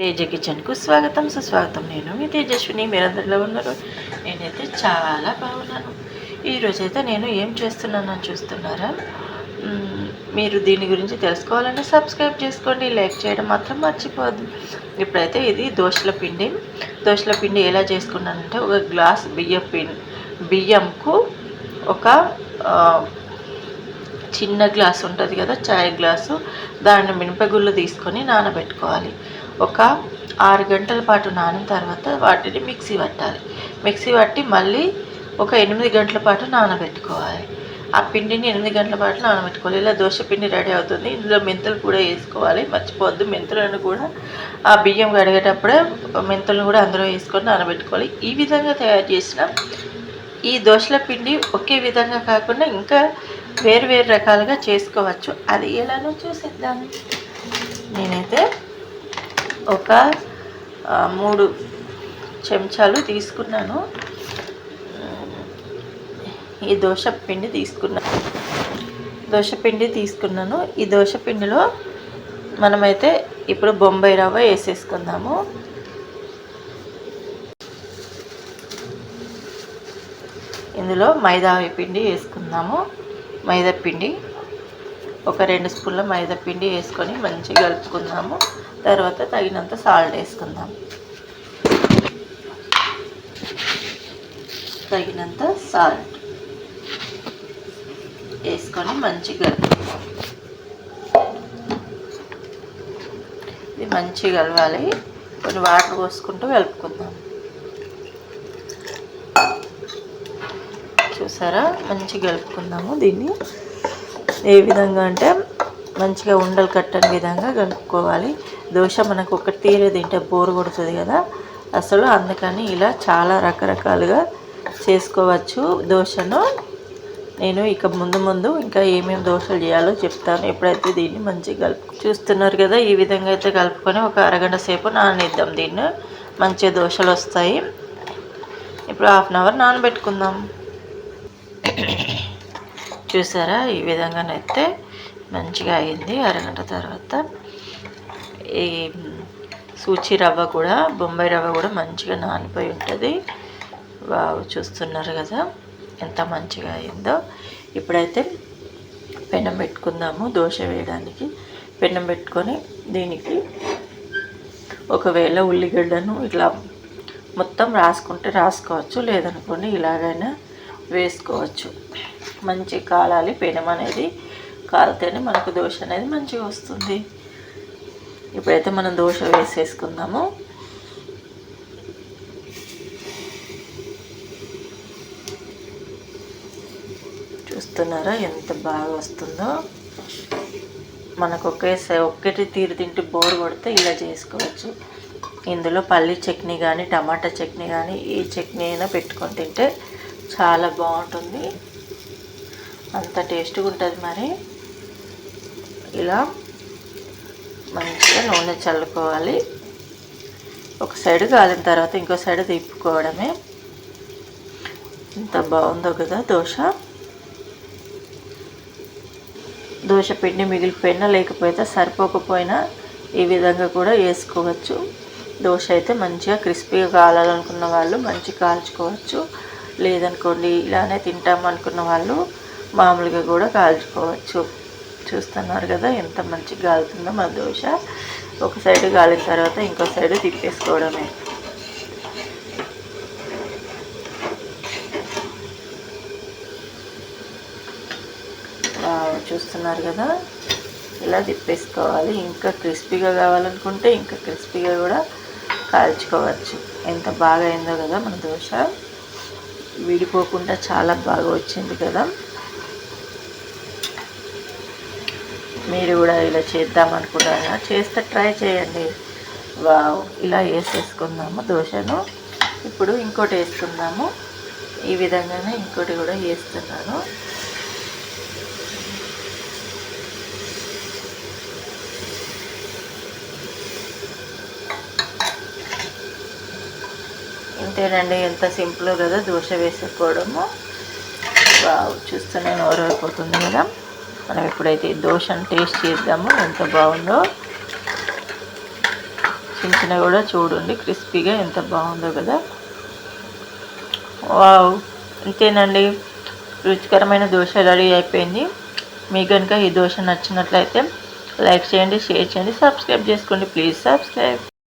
తేజ కిచెన్కు స్వాగతం సుస్వాగతం. నేను మీ తేజస్విని. మీరందరిలో ఉన్నారు. నేనైతే చాలా బాగున్నాను. ఈరోజైతే నేను ఏం చేస్తున్నానని చూస్తున్నారా? మీరు దీని గురించి తెలుసుకోవాలంటే సబ్స్క్రైబ్ చేసుకోండి. లైక్ చేయడం మాత్రం మర్చిపోవద్దు. ఇప్పుడైతే ఇది దోశల పిండి. దోశల పిండి ఎలా చేసుకున్నానంటే ఒక గ్లాస్ బియ్యం పిండి బియ్యంకు ఒక చిన్న గ్లాస్ ఉంటుంది కదా చాయ్ గ్లాసు. దాన్ని మినపగుళ్ళు తీసుకొని నానబెట్టుకోవాలి. ఒక ఆరు గంటల పాటు నానిన తర్వాత వాటిని మిక్సీ పట్టాలి. మిక్సీ పట్టి మళ్ళీ ఒక ఎనిమిది గంటల పాటు నానబెట్టుకోవాలి. ఆ పిండిని ఎనిమిది గంటల పాటు నానబెట్టుకోవాలి. ఇలా దోశ పిండి రెడీ అవుతుంది. ఇందులో మెంతులు కూడా వేసుకోవాలి. మర్చిపోవద్దు. మెంతులను కూడా ఆ బియ్యం కడిగేటప్పుడే మెంతులను కూడా అందులో వేసుకొని నానబెట్టుకోవాలి. ఈ విధంగా తయారు చేసిన ఈ దోశల పిండి ఒకే విధంగా కాకుండా ఇంకా వేరు వేరు రకాలుగా చేసుకోవచ్చు. అది ఎలానో చూసిద్దాం. నేనైతే ఒక మూడు చెంచాలు తీసుకున్నాను. ఈ దోశ పిండి తీసుకున్నాను దోశ పిండి తీసుకున్నాను. ఈ దోశ పిండిలో మనమైతే ఇప్పుడు బొంబాయి రవ్వ వేసేసుకుందాము. ఇందులో మైదా పిండి వేసుకుందాము. మైదా పిండి ఒక రెండు స్పూన్ల మైదా పిండి వేసుకొని మంచిగా కలుపుకుందాము. తర్వాత తగినంత సాల్ట్ వేసుకుందాం. తగినంత సాల్ట్ వేసుకొని మంచిగా కలుపుకుందాం. ఇది మంచిగా కలవాలి. కొన్ని వాటర్ పోసుకుంటూ కలుపుకుందాం. చూసారా? మంచిగా కలుపుకుందాము దీన్ని. ఏ విధంగా అంటే మంచిగా ఉండలు కట్టని విధంగా కలుపుకోవాలి. దోశ మనకు ఒక తీరే తింటే బోరు కొడుతుంది కదా. అసలు అందుకని ఇలా చాలా రకరకాలుగా చేసుకోవచ్చు దోశను. నేను ఇక ముందు ముందు ఇంకా ఏమేమి దోశలు చేయాలో చెప్తాను. ఎప్పుడైతే దీన్ని మంచిగా కలుపు చూస్తున్నారు కదా ఈ విధంగా అయితే కలుపుకొని ఒక అరగంట సేపు నాననిద్దాం దీన్ని. మంచి దోశలు వస్తాయి. ఇప్పుడు హాఫ్ అన్ అవర్ నానబెట్టుకుందాం. చూసారా? ఈ విధంగానైతే మంచిగా అయింది. అరగంట తర్వాత ఈ సూచి రవ్వ కూడా బొంబాయి రవ్వ కూడా మంచిగా నానిపోయి ఉంటుంది. వావ్ చూస్తున్నారు కదా ఎంత మంచిగా అయిందో. ఇప్పుడైతే పెనం పెట్టుకుందాము దోశ వేయడానికి. పెనం పెట్టుకొని దీనికి ఒకవేళ ఉల్లిగడ్డను ఇట్లా మొత్తం రాసుకుంటే రాసుకోవచ్చు లేదనుకోండి ఇలాగైనా వేసుకోవచ్చు. మంచి కాలాలి పెనం అనేది కాలితేనే మనకు దోశ అనేది మంచిగా వస్తుంది. ఇప్పుడైతే మనం దోశ వేసేసుకుందాము. చూస్తున్నారా ఎంత బాగా వస్తుందో? మనకు ఒకేసారి ఒక్కటి తీరు తింటే బోర్ కొడితే ఇలా చేసుకోవచ్చు. ఇందులో పల్లి చట్నీ కానీ టమాటా చట్నీ కానీ ఏ చట్నీ అయినా పెట్టుకొని తింటే చాలా బాగుంటుంది. అంత టేస్ట్గా ఉంటుంది మరి. ఇలా మంచిగా నూనె చల్లుకోవాలి. ఒక సైడ్ కాలిన తర్వాత ఇంకో సైడ్ తిప్పుకోవడమే. ఎంత బాగుందో కదా దోశ. దోశ పిండి మిగిలిపోయినా లేకపోతే సరిపోకపోయినా ఈ విధంగా కూడా వేసుకోవచ్చు. దోశ అయితే మంచిగా క్రిస్పీగా కావాలనుకున్న వాళ్ళు మంచిగా కాల్చుకోవచ్చు. లేదనుకోండి ఇలానే తింటాం అనుకున్న వాళ్ళు మామూలుగా కూడా కాల్చుకోవచ్చు. చూస్తున్నారు కదా ఎంత మంచిగా కాలుతుందో మన దోశ. ఒక సైడ్ కాలిన తర్వాత ఇంకో సైడ్ తిప్పేసుకోవడమే. వావ్, చూస్తున్నారు కదా? ఇలా తిప్పేసుకోవాలి. ఇంకా క్రిస్పీగా కావాలనుకుంటే ఇంకా క్రిస్పీగా కూడా కాల్చుకోవచ్చు. ఎంత బాగా అయిందో కదా మన దోశ. విడిపోకుండా చాలా బాగా వచ్చింది కదా. మీరు కూడా ఇలా చేద్దాం అనుకుంటారా? చేస్తే ట్రై చేయండి. వావ్ ఇలా వేసేసుకుందాము దోశను. ఇప్పుడు ఇంకోటి వేసుకుందాము. ఈ విధంగానే ఇంకోటి కూడా వేస్తున్నాను. ఇంతేనండి ఎంత సింపుల్ కదా దోశ వేసుకోవడము. వావ్ చూస్తూనే నోరు అయిపోతుంది కదా మనం ఎప్పుడైతే దోశను టేస్ట్ చేద్దామో ఎంత బాగుందో చూపించినా కూడా చూడండి క్రిస్పీగా ఎంత బాగుందో కదా. వావ్ అంతేనండి. రుచికరమైన దోశ రెడీ అయిపోయింది. మీకు కనుక ఈ దోశ నచ్చినట్లయితే లైక్ చేయండి షేర్ చేయండి సబ్స్క్రైబ్ చేసుకోండి. Please subscribe.